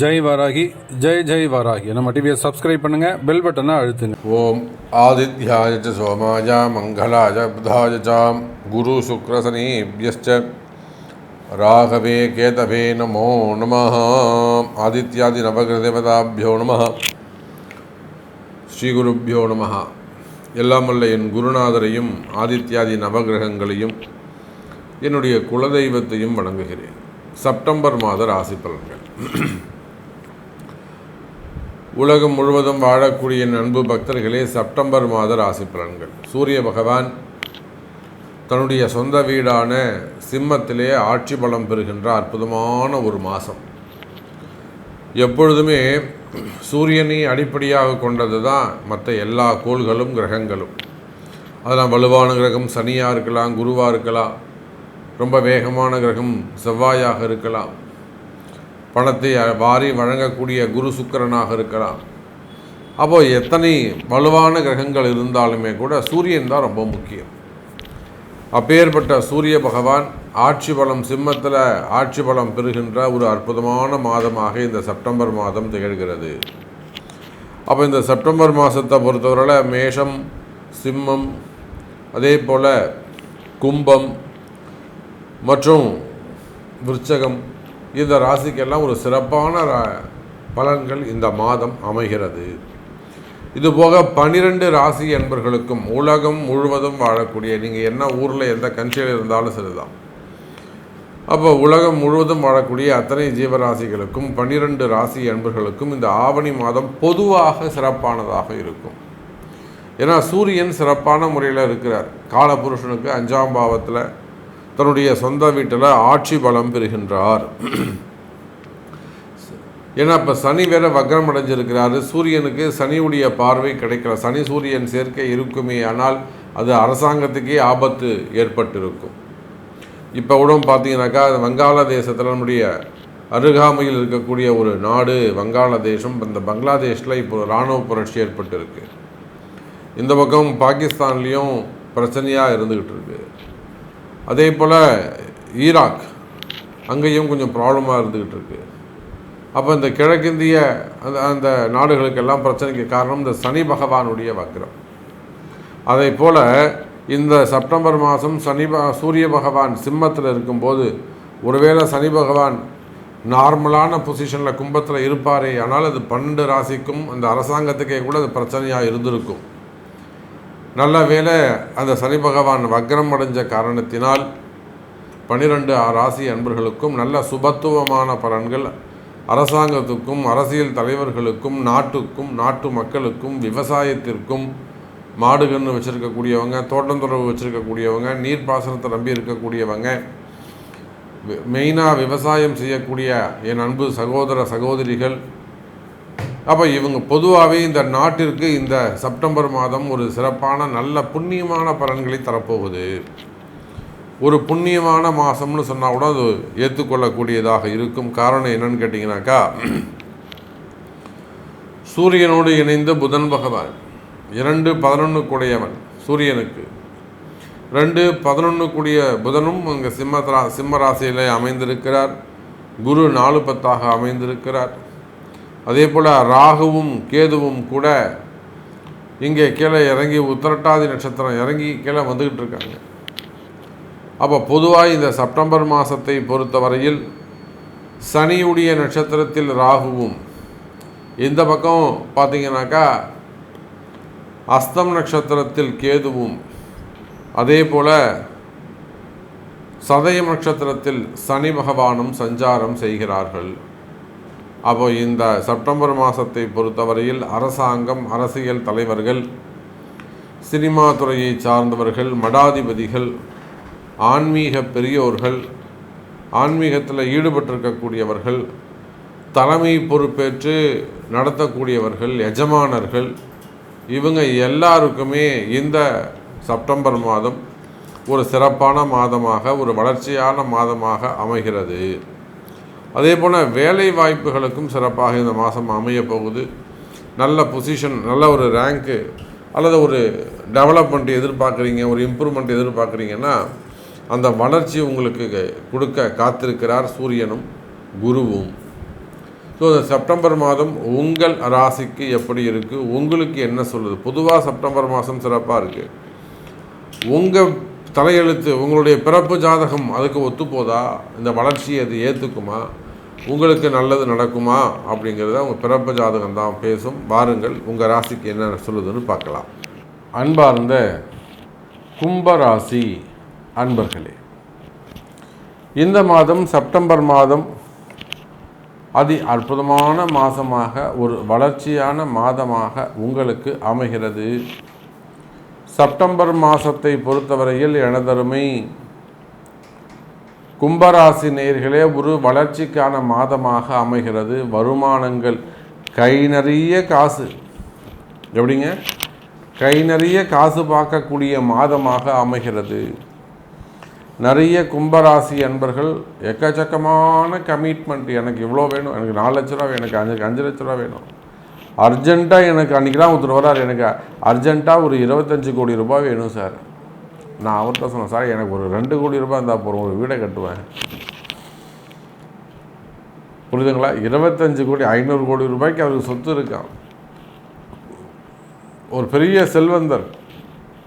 ஜெய் வாராகி ஜெய் ஜெய் வாராகி. நம்ம டிவியை சப்ஸ்கிரைப் பண்ணுங்க பெல் பட்டனை அழுத்துங்க. ஓம் ஆதித்யாய சோமாய மங்களாய புதாய சாம் குரு சுக்ரசனீபியश्च ராகவே கேதவே நமோ நம ஆதித்யாதி நவகிரதேவதாபியோ நம ஸ்ரீகுருப்பியோ நம எல்லாம் வல்ல என் குருநாதரையும் ஆதித்யாதி நவகிரகங்களையும் என்னுடைய குலதெய்வத்தையும் வணங்குகிறேன். செப்டம்பர் மாத ராசி பலன்கள். உலகம் முழுவதும் வாழக்கூடிய அன்பு பக்தர்களே செப்டம்பர் மாத ராசி பலன்கள். சூரிய பகவான் தன்னுடைய சொந்த வீடான சிம்மத்திலே ஆட்சி பலம் பெறுகின்ற அற்புதமான ஒரு மாதம். எப்பொழுதுமே சூரியனை அடிப்படையாக கொண்டது தான் மற்ற எல்லா கோள்களும் கிரகங்களும். அதெல்லாம் வலுவான கிரகம் சனியாக இருக்கலாம் குருவாக இருக்கலாம் ரொம்ப வேகமான கிரகம் செவ்வாயாக இருக்கலாம். பணத்தை வாரி வழங்கக்கூடிய குரு சுக்கிரனாக இருக்கலாம். அப்போ எத்தனை வலுவான கிரகங்கள் இருந்தாலுமே கூட சூரியன் தான் ரொம்ப முக்கியம். அப்பேற்பட்ட சூரிய பகவான் ஆட்சி பலம் சிம்மத்தில் ஆட்சி பலம் பெறுகின்ற ஒரு அற்புதமான மாதமாக இந்த செப்டம்பர் மாதம் திகழ்கிறது. அப்போ இந்த செப்டம்பர் மாதத்தை பொறுத்தவரையில் மேஷம் சிம்மம் அதே போல் கும்பம் மற்றும் விருச்சகம் இந்த ராசிக்கெல்லாம் ஒரு சிறப்பான ரா- பலன்கள் இந்த மாதம் அமைகிறது. இதுபோக பனிரெண்டு ராசி என்பர்களுக்கும் உலகம் முழுவதும் வாழக்கூடிய நீங்கள் என்ன ஊரில் எந்த கண்ட்ரியில் இருந்தாலும் சரிதான். அப்போ உலகம் முழுவதும் வாழக்கூடிய அத்தனை ஜீவராசிகளுக்கும் பன்னிரண்டு ராசி என்பர்களுக்கும் இந்த ஆவணி மாதம் பொதுவாக சிறப்பானதாக இருக்கும். ஏன்னா சூரியன் சிறப்பான முறையில் இருக்கிறார். காலபுருஷனுக்கு அஞ்சாம் பாவத்தில் தன்னுடைய சொந்த வீட்டில் ஆட்சி பலம் பெறுகின்றார். ஏன்னா இப்போ சனி வேற வக்ரம் அடைஞ்சிருக்கிறாரு. சூரியனுக்கு சனியுடைய பார்வை கிடைக்கல. சனி சூரியன் சேர்க்கை இருக்குமே ஆனால் அது அரசாங்கத்துக்கே ஆபத்து ஏற்பட்டிருக்கும். இப்போ கூட பார்த்தீங்கன்னாக்கா வங்காளதேசத்தில் நம்முடைய அருகாமையில் இருக்கக்கூடிய ஒரு நாடு வங்காளதேசம் இந்த பங்களாதேஷில் இப்போ இராணுவ புரட்சி ஏற்பட்டிருக்கு. இந்த பக்கம் பாகிஸ்தான்லேயும் பிரச்சனையாக இருந்துக்கிட்டு இருக்கு. அதே போல் ஈராக் அங்கேயும் கொஞ்சம் ப்ராப்ளமாக இருந்துக்கிட்டு இருக்கு. அப்போ இந்த கிழக்கிந்திய அந்த அந்த நாடுகளுக்கெல்லாம் பிரச்சனைக்கு காரணம் இந்த சனி பகவானுடைய வக்ரம். அதே போல் இந்த செப்டம்பர் மாதம் சனி ப சூரிய பகவான் சிம்மத்தில் இருக்கும்போது ஒருவேளை சனி பகவான் நார்மலான பொசிஷனில் கும்பத்தில் இருப்பாரே ஆனால் அது பன்னெண்டு ராசிக்கும் அந்த அரசாங்கத்துக்கே கூட அது பிரச்சனையாக இருந்திருக்கும். நல்ல வேளை அந்த சனி பகவான் வக்ரம் அடைஞ்ச காரணத்தினால் பனிரெண்டு ராசி அன்பர்களுக்கும் நல்ல சுபத்துவமான பலன்கள் அரசாங்கத்துக்கும் அரசியல் தலைவர்களுக்கும் நாட்டுக்கும் நாட்டு மக்களுக்கும் விவசாயத்திற்கும் மாடு கன்று வச்சுருக்கக்கூடியவங்க தோட்டந்துறவு வச்சுருக்கக்கூடியவங்க நீர்ப்பாசனத்தை நம்பி இருக்கக்கூடியவங்க மெயினாக விவசாயம் செய்யக்கூடிய என் அன்பு சகோதர சகோதரிகள் அப்போ இவங்க பொதுவாகவே இந்த நாட்டிற்கு இந்த செப்டம்பர் மாதம் ஒரு சிறப்பான நல்ல புண்ணியமான பலன்களை தரப்போகுது. ஒரு புண்ணியமான மாதம்னு சொன்னால் கூட அது ஏற்றுக்கொள்ளக்கூடியதாக இருக்கும். காரணம் என்னன்னு கேட்டிங்கனாக்கா சூரியனோடு இணைந்த புதன் பகவான். இரண்டு பதினொன்று கூடையவன் சூரியனுக்கு. ரெண்டு பதினொன்று கூடிய புதனும் அங்கே சிம்ம ரா சிம்ம ராசியில் அமைந்திருக்கிறார். குரு நாலு பத்தாக அமைந்திருக்கிறார். அதே போல் ராகுவும் கேதுவும் கூட இங்கே கீழே இறங்கி உத்திரட்டாதி நட்சத்திரம் இறங்கி கீழே வந்துக்கிட்டு இருக்காங்க. அப்போ பொதுவாக இந்த செப்டம்பர் மாதத்தை பொறுத்தவரையில் சனியுடைய நட்சத்திரத்தில் ராகுவும் இந்த பக்கம் பார்த்தீங்கன்னாக்கா அஸ்தம் நட்சத்திரத்தில் கேதுவும் அதே போல் சதயம் நட்சத்திரத்தில் சனி பகவானும் சஞ்சாரம் செய்கிறார்கள். அப்போ இந்த செப்டம்பர் மாதத்தை பொறுத்தவரையில் அரசாங்கம் அரசியல் தலைவர்கள் சினிமா துறையை சார்ந்தவர்கள் மடாதிபதிகள் ஆன்மீக பெரியோர்கள் ஆன்மீகத்தில் ஈடுபட்டிருக்கக்கூடியவர்கள் தலைமை பொறுப்பேற்று நடத்தக்கூடியவர்கள் எஜமானர்கள் இவங்க எல்லாருக்குமே இந்த செப்டம்பர் மாதம் ஒரு சிறப்பான மாதமாக ஒரு வளர்ச்சியான மாதமாக அமைகிறது. அதே போல் வேலை வாய்ப்புகளுக்கும் சிறப்பாக இந்த மாதம் அமைய போகுது. நல்ல பொசிஷன் நல்ல ஒரு ரேங்க்கு அல்லது ஒரு டெவலப்மெண்ட் எதிர்பார்க்குறீங்க ஒரு இம்ப்ரூவ்மெண்ட் எதிர்பார்க்குறீங்கன்னா அந்த வளர்ச்சி உங்களுக்கு கொடுக்க காத்திருக்கிறார் சூரியனும் குருவும். ஸோ இந்த செப்டம்பர் மாதம் உங்கள் ராசிக்கு எப்படி இருக்குது உங்களுக்கு என்ன சொல்லுது? பொதுவாக செப்டம்பர் மாதம் சிறப்பாக இருக்குது உங்கள் தலையெழுத்து உங்களுடைய பிறப்பு ஜாதகம் அதுக்கு ஒத்துப்போதா? இந்த வளர்ச்சியை அது ஏற்றுக்குமா உங்களுக்கு நல்லது நடக்குமா? அப்படிங்கிறத உங்கள் பிறப்பு ஜாதகம் தான் பேசும். வாருங்கள் உங்கள் ராசிக்கு என்ன சொல்லுதுன்னு பார்க்கலாம். அன்பார்ந்த கும்பராசி அன்பர்களே இந்த மாதம் செப்டம்பர் மாதம் அதி அற்புதமான மாதமாக ஒரு வளர்ச்சியான மாதமாக உங்களுக்கு அமைகிறது. செப்டம்பர் மாதத்தை பொறுத்தவரையில் எனதருமை கும்பராசி நேர்களே ஒரு வளர்ச்சிக்கான மாதமாக அமைகிறது. வருமானங்கள் கை நிறைய காசு. எப்படிங்க? கை நிறைய காசு பார்க்கக்கூடிய மாதமாக அமைகிறது. நிறைய கும்பராசி அன்பர்கள் எக்கச்சக்கமான கமிட்மெண்ட் எனக்கு இவ்வளோ வேணும். எனக்கு நாலு லட்ச ரூபா வேணும், எனக்கு அஞ்சு அஞ்சு லட்ச ரூபா வேணும். அர்ஜெண்ட்டாக எனக்கு அன்றைக்கி தான் ஒருத்தர் வரார் எனக்கு அர்ஜெண்ட்டாக ஒரு இருபத்தஞ்சி கோடி ரூபாய் வேணும் சார். நான் அவர்கிட்ட சொன்னேன் சார் எனக்கு ஒரு ரெண்டு கோடி ரூபாய் இருந்தால் போகிறோம் ஒரு வீடை கட்டுவேன். புரியுதுங்களா? இருபத்தஞ்சு கோடி ஐநூறு கோடி ரூபாய்க்கு அவருக்கு சொத்து இருக்கான் ஒரு பெரிய செல்வந்தர்.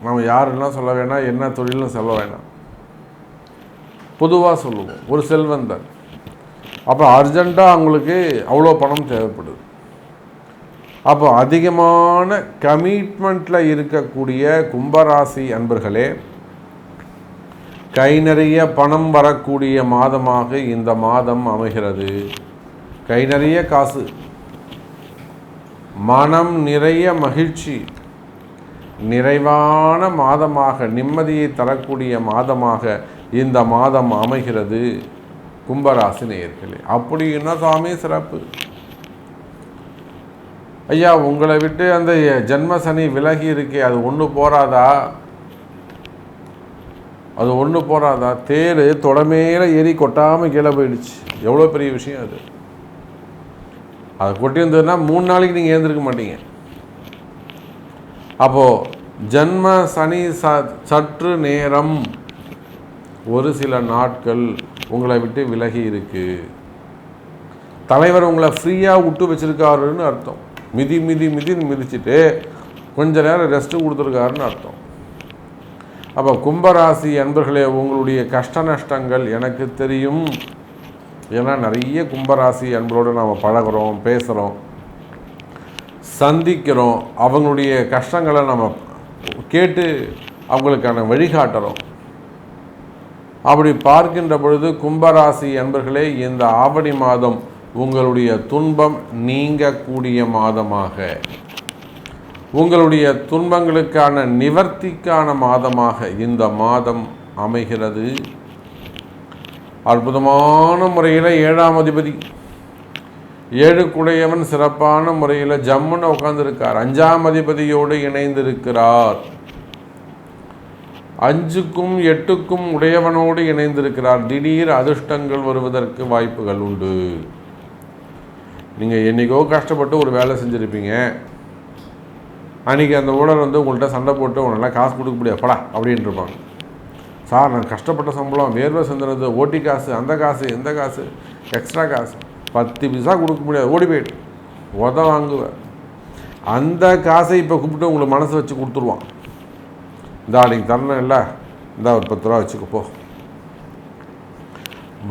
நம்ம யாருன்னா சொல்ல வேணாம் என்ன தொழிலும் சொல்ல வேணாம் பொதுவாக சொல்லுவோம் ஒரு செல்வந்தர். அப்போ அர்ஜெண்ட்டாக அவங்களுக்கு அவ்வளோ பணம் தேவைப்படுது. அப்போ அதிகமான கமிட்மெண்ட்டில் இருக்கக்கூடிய கும்பராசி அன்பர்களே கை நிறைய பணம் வரக்கூடிய மாதமாக இந்த மாதம் அமைகிறது. கை நிறைய காசு. மனம் நிறைய மகிழ்ச்சி. நிறைவான மாதமாக நிம்மதியை தரக்கூடிய மாதமாக இந்த மாதம் அமைகிறது கும்பராசி நேயர்களே. அப்படின்னா சாமி சிறப்பு? ஐயா உங்களை விட்டு அந்த ஜென்ம சனி விலகி இருக்கே அது ஒன்று போராதா அது ஒன்று போராதா தேர் தொடமேல ஏறி கொட்டாமல் கீழே போயிடுச்சு. எவ்வளோ பெரிய விஷயம் அது. அது கொட்டியிருந்ததுன்னா மூணு நாளைக்கு நீங்கள் ஏந்திருக்க மாட்டீங்க. அப்போது ஜன்ம சனி ச சற்று நேரம் ஒரு சில நாட்கள் உங்களை விட்டு விலகி இருக்கு. தலைவர் உங்களை ஃப்ரீயாக விட்டு வச்சுருக்காருன்னு அர்த்தம். மிதி மிதி மிதின்னு மிதிச்சுட்டு கொஞ்ச நேரம் ரெஸ்ட்டு கொடுத்துருக்காருன்னு அர்த்தம். அப்போ கும்பராசி அன்பர்களே உங்களுடைய கஷ்ட நஷ்டங்கள் எனக்கு தெரியும். ஏன்னா நிறைய கும்பராசி அன்பரோடு நாம் பழகுறோம் பேசுகிறோம் சந்திக்கிறோம். அவங்களுடைய கஷ்டங்களை நம்ம கேட்டு அவங்களுக்கான வழிகாட்டுறோம். அப்படி பார்க்கின்ற பொழுது கும்பராசி அன்பர்களே இந்த ஆவணி மாதம் உங்களுடைய துன்பம் நீங்கக்கூடிய மாதமாக. உங்களுடைய துன்பங்களுக்கான நிவர்த்திக்கான மாதமாக இந்த மாதம் அமைகிறது. அற்புதமான முறையில் ஏழாம் அதிபதி. ஏழுக்குடையவன் சிறப்பான முறையில் ஜம்முன்னு உட்கார்ந்துருக்கார். அஞ்சாம் அதிபதியோடு இணைந்திருக்கிறார். அஞ்சுக்கும் எட்டுக்கும் உடையவனோடு இணைந்திருக்கிறார். திடீர் அதிர்ஷ்டங்கள் வருவதற்கு வாய்ப்புகள் உண்டு. நீங்கள் என்னைக்கோ கஷ்டப்பட்டு ஒரு வேலை செஞ்சுருப்பீங்க. அன்றைக்கி அந்த ஊழல் வந்து உங்கள்கிட்ட சண்டை போட்டு உன்னெல்லாம் காசு கொடுக்க முடியாதுப்பா அப்படின்ட்டு இருப்பாங்க. சார் நான் கஷ்டப்பட்ட சம்பளம் வேர்வை சிந்துறது ஓட்டி காசு அந்த காசு இந்த காசு எக்ஸ்ட்ரா காசு பத்து பைசா கொடுக்க முடியாது. ஓடி போயிட்டு உத வாங்குவேன் அந்த காசை இப்போ கூப்பிட்டு உங்களுக்கு மனசு வச்சு கொடுத்துருவான். இந்த அன்றைக்கி தரணும் இல்லை. இந்த ஒரு பத்து ரூபா வச்சுக்கப்போ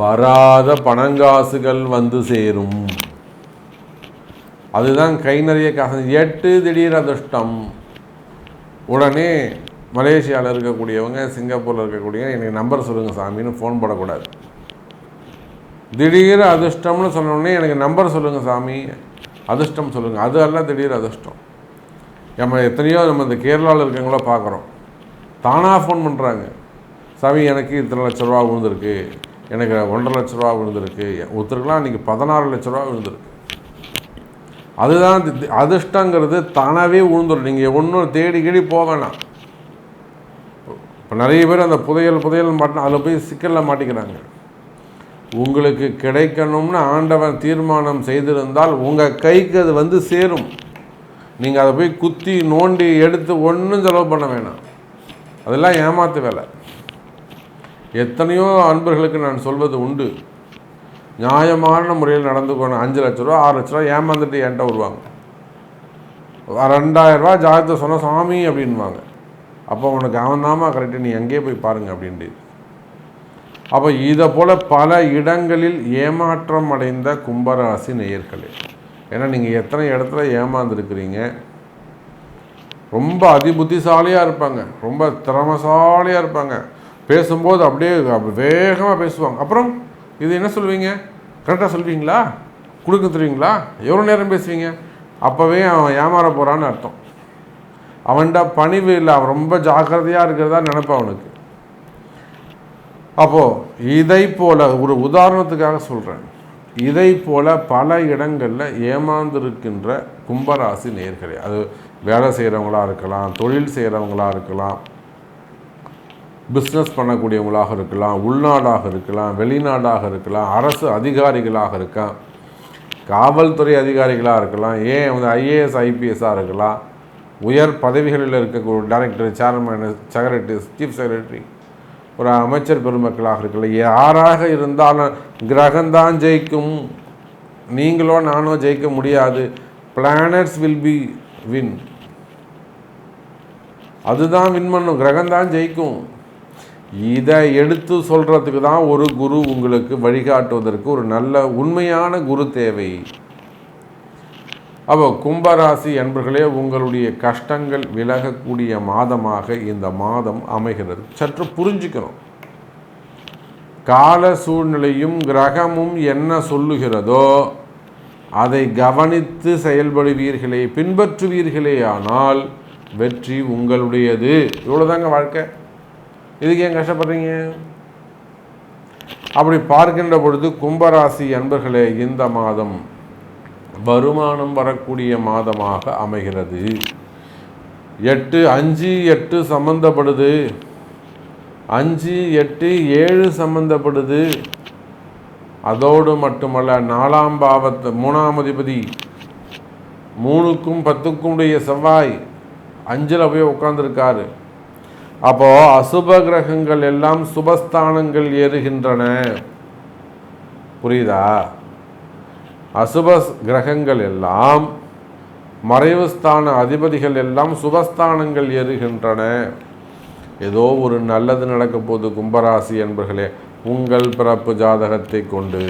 வராத பணங்காசுகள் வந்து சேரும். அதுதான் கை நிறைய காசு. எட்டு திடீர் அதிர்ஷ்டம். உடனே மலேசியாவில் இருக்கக்கூடியவங்க சிங்கப்பூரில் இருக்கக்கூடியவங்க எனக்கு நம்பர் சொல்லுங்கள் சாமின்னு ஃபோன் போடக்கூடாது. திடீர் அதிர்ஷ்டம்னு சொன்னோடனே எனக்கு நம்பர் சொல்லுங்கள் சாமி. அதிர்ஷ்டம் சொல்லுங்கள் அது எல்லாம் திடீர் அதிர்ஷ்டம். நம்ம எத்தனையோ நம்ம இந்த கேரளாவில் இருக்கவங்கள பார்க்குறோம் தானாக ஃபோன் பண்ணுறாங்க சாமி எனக்கு இத்தனை லட்ச ரூபா விழுந்திருக்கு. எனக்கு ஒன்றரை லட்ச ரூபா விழுந்திருக்கு. ஒருத்தருக்குலாம் இன்றைக்கி பதினாறு லட்ச ரூபா விழுந்திருக்கு. அதுதான் தி- அதிர்ஷ்டங்கிறது தானாகவே உழுந்துடும் நீங்கள் ஒன்றும் தேடி கேடி போக வேணாம். இப்போ நிறைய பேர் அந்த புதையல் புதையல் மாட்டினா அதில் போய் சிக்கலில் மாட்டிக்கிறாங்க. உங்களுக்கு கிடைக்கணும்னு ஆண்டவன் தீர்மானம் செய்திருந்தால் உங்கள் கைக்கு அது வந்து சேரும். நீங்கள் அதை போய் குத்தி நோண்டி எடுத்து ஒன்றும் செலவு பண்ண வேணாம். அதெல்லாம் ஏமாத்து வேலை. எத்தனையோ அன்பர்களுக்கு நான் சொல்வது உண்டு. நியாயமான முறையில் நடந்து அஞ்சு லட்ச ரூபா ஆறு லட்ச ரூபா ஏமாந்துட்டு என்கிட்ட வருவாங்க. ரெண்டாயிரரூபா ஜாதகத்தை சொன்ன சாமி அப்படின்வாங்க அப்போ உனக்கு அவன் தாமா கரெக்டு நீ எங்கேயே போய் பாருங்க அப்படின்ட்டு. அப்போ இதை போல் பல இடங்களில் ஏமாற்றம் அடைந்த கும்பராசி நேயர்களே ஏன்னா நீங்கள் எத்தனை இடத்துல ஏமாந்துருக்கிறீங்க? ரொம்ப அதிபுத்திசாலியாக இருப்பாங்க. ரொம்ப திறமசாலியாக இருப்பாங்க. பேசும்போது அப்படியே வேகமாக பேசுவாங்க. அப்புறம் இது என்ன சொல்லுவீங்க? கரெக்டாக சொல்வீங்களா? கொடுக்க தருவீங்களா எவ்வளோ நேரம் பேசுவீங்க? அப்போவே அவன் ஏமாற போகிறான்னு அர்த்தம். அவன்கிட்ட பணிவு இல்லை. அவன் ரொம்ப ஜாக்கிரதையாக இருக்கிறதா நினைப்பேன் அவனுக்கு. அப்போது இதை போல் ஒரு உதாரணத்துக்காக சொல்கிறேன் இதை போல் பல இடங்களில் ஏமாந்திருக்கின்ற கும்பராசி நேர்களே. அது வேலை செய்கிறவங்களா இருக்கலாம் தொழில் செய்கிறவங்களா இருக்கலாம் பிஸ்னஸ் பண்ணக்கூடியவங்களாக இருக்கலாம் உள்நாடாக இருக்கலாம் வெளிநாடாக இருக்கலாம் அரசு அதிகாரிகளாக இருக்கலாம் காவல்துறை அதிகாரிகளாக இருக்கலாம் ஏன் வந்து ஐஏஎஸ் ஐபிஎஸ்ஸாக இருக்கலாம் உயர் பதவிகளில் இருக்கக்கூடிய director chairman secretary chief secretary ஒரு அமைச்சர் பெருமக்களாக இருக்கல யாராக இருந்தாலும் கிரகம்தான் ஜெயிக்கும். நீங்களோ நானோ ஜெயிக்க முடியாது. பிளானட்ஸ் வில் பி வின் அதுதான் வின் பண்ணும். கிரகம்தான் ஜெயிக்கும். இதை எடுத்து சொல்கிறதுக்கு தான் ஒரு குரு உங்களுக்கு வழிகாட்டுவதற்கு ஒரு நல்ல உண்மையான குரு தேவை. அப்போ கும்பராசி என்பர்களே உங்களுடைய கஷ்டங்கள் விலகக்கூடிய மாதமாக இந்த மாதம் அமைகிறது. சற்று புரிஞ்சுக்கணும். கால சூழ்நிலையும் கிரகமும் என்ன சொல்லுகிறதோ அதை கவனித்து செயல்படுவீர்களே பின்பற்றுவீர்களே ஆனால் வெற்றி உங்களுடையது. இவ்வளோதாங்க வாழ்க்கை. இதுக்கு ஏன் கஷ்டப்படுறீங்க? அப்படி பார்க்கின்ற பொழுது கும்பராசி அன்பர்களே இந்த மாதம் வருமானம் வரக்கூடிய மாதமாக அமைகிறது. எட்டு அஞ்சு எட்டு சம்பந்தப்படுது. அஞ்சு எட்டு ஏழு சம்பந்தப்படுது. அதோடு மட்டுமல்ல நாலாம் பாவத்து மூணாம் அதிபதி மூணுக்கும் பத்துக்கும் உடைய செவ்வாய் அஞ்சில் போய் உட்காந்துருக்காரு அப்போ அசுப கிரகங்கள் எல்லாம் சுபஸ்தானங்கள் ஏறுகின்றன. புரியுதா? அசுப கிரகங்கள் எல்லாம் மறைவுஸ்தான அதிபதிகள் எல்லாம் சுபஸ்தானங்கள் ஏறுகின்றன. ஏதோ ஒரு நல்லது நடக்க போது கும்பராசி என்பர்களே உங்கள் பிறப்பு ஜாதகத்தை கொண்டு.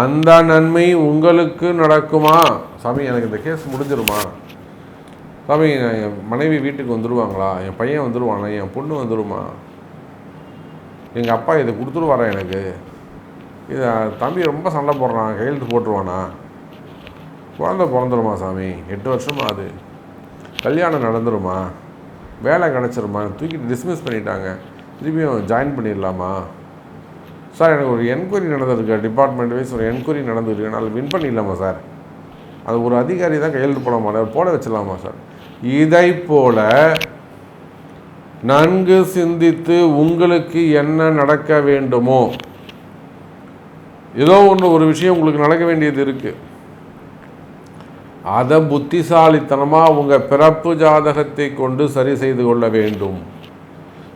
அந்த நன்மை உங்களுக்கு நடக்குமா? சாமி எனக்கு இந்த கேஸ் முடிஞ்சிருமா? சாமி என் மனைவி வீட்டுக்கு வந்துடுவாங்களா என் பையன் வந்துடுவானா என் பொண்ணு வந்துடுமா எங்கள் அப்பா இதை கொடுத்துருவாரா எனக்கு? இதை தம்பி ரொம்ப சண்டை போடுறான் கையெழுத்து போட்டுருவானா? குழந்த பிறந்துருமா சாமி? எட்டு வருஷமா அது. கல்யாணம் நடந்துருமா? வேலை கிடச்சிருமா? தூக்கிட்டு டிஸ்மிஸ் பண்ணிட்டாங்க. திருப்பியும் ஜாயின் பண்ணிடலாமா? சார் எனக்கு ஒரு என்கொயரி நடந்திருக்கு. டிபார்ட்மெண்ட் வைஸ் ஒரு என்கொயரி நடந்துருக்கு. நான் வின் பண்ணிடலாமா சார்? அது ஒரு அதிகாரி தான் கையெழுத்து போட மாட்டார். போட வச்சிடலாமா சார்? இதை போல நன்கு சிந்தித்து உங்களுக்கு என்ன நடக்க வேண்டுமோ ஏதோ ஒன்று ஒரு விஷயம் உங்களுக்கு நடக்க வேண்டியது இருக்குது அதை புத்திசாலித்தனமாக உங்கள் பிறப்பு ஜாதகத்தை கொண்டு சரி செய்து கொள்ள வேண்டும்.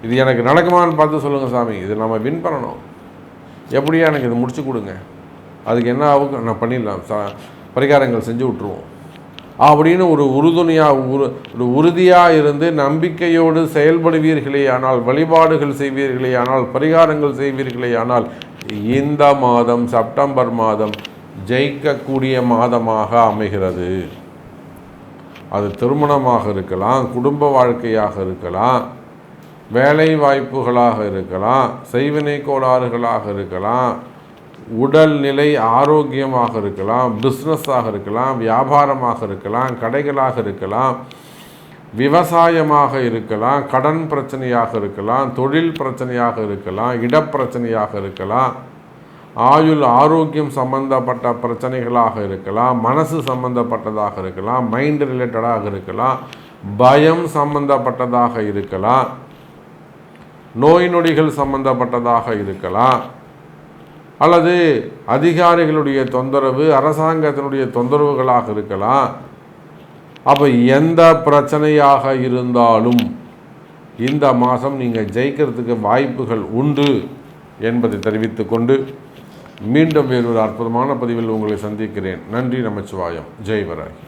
இது எனக்கு நடக்குமான்னு பார்த்து சொல்லுங்கள் சாமி. இது நம்ம வின் பண்ணணும். எப்படியா எனக்கு இது முடிச்சு கொடுங்க. அதுக்கு என்ன ஆகும்? நான் பண்ணிடலாம். சா பரிகாரங்கள் செஞ்சு விட்ருவோம் அப்படின்னு ஒரு உறுதுணையாக உரு ஒரு உறுதியாக இருந்து நம்பிக்கையோடு செயல்படுவீர்களே ஆனால் வழிபாடுகள் செய்வீர்களே ஆனால் பரிகாரங்கள் செய்வீர்களே ஆனால் இந்த மாதம் செப்டம்பர் மாதம் ஜெயிக்கக்கூடிய மாதமாக அமைகிறது. அது திருமணமாக இருக்கலாம் குடும்ப வாழ்க்கையாக இருக்கலாம் வேலை வாய்ப்புகளாக இருக்கலாம் செய்வினை கோளாறுகளாக இருக்கலாம் உடல்நிலை ஆரோக்கியமாக இருக்கலாம் பிஸ்னஸாக இருக்கலாம் வியாபாரமாக இருக்கலாம் கடைகளாக இருக்கலாம் விவசாயமாக இருக்கலாம் கடன் பிரச்சனையாக இருக்கலாம் தொழில் பிரச்சனையாக இருக்கலாம் இடப்பிரச்சனையாக இருக்கலாம் ஆயுள் ஆரோக்கியம் சம்பந்தப்பட்ட பிரச்சனைகளாக இருக்கலாம் மனசு சம்பந்தப்பட்டதாக இருக்கலாம் மைண்ட் ரிலேட்டடாக இருக்கலாம் பயம் சம்பந்தப்பட்டதாக இருக்கலாம் நோய் நொடிகள் சம்பந்தப்பட்டதாக இருக்கலாம் அல்லது அதிகாரிகளுடைய தொந்தரவு அரசாங்கத்தினுடைய தொந்தரவுகளாக இருக்கலாம். அப்போ எந்த பிரச்சனையாக இருந்தாலும் இந்த மாதம் நீங்கள் ஜெயிக்கிறதுக்கு வாய்ப்புகள் உண்டு என்பதை தெரிவித்துக்கொண்டு மீண்டும் வேறொரு அற்புதமான பதிவில் உங்களை சந்திக்கிறேன். நன்றி நமச்சிவாயம். ஜெய் வராகி.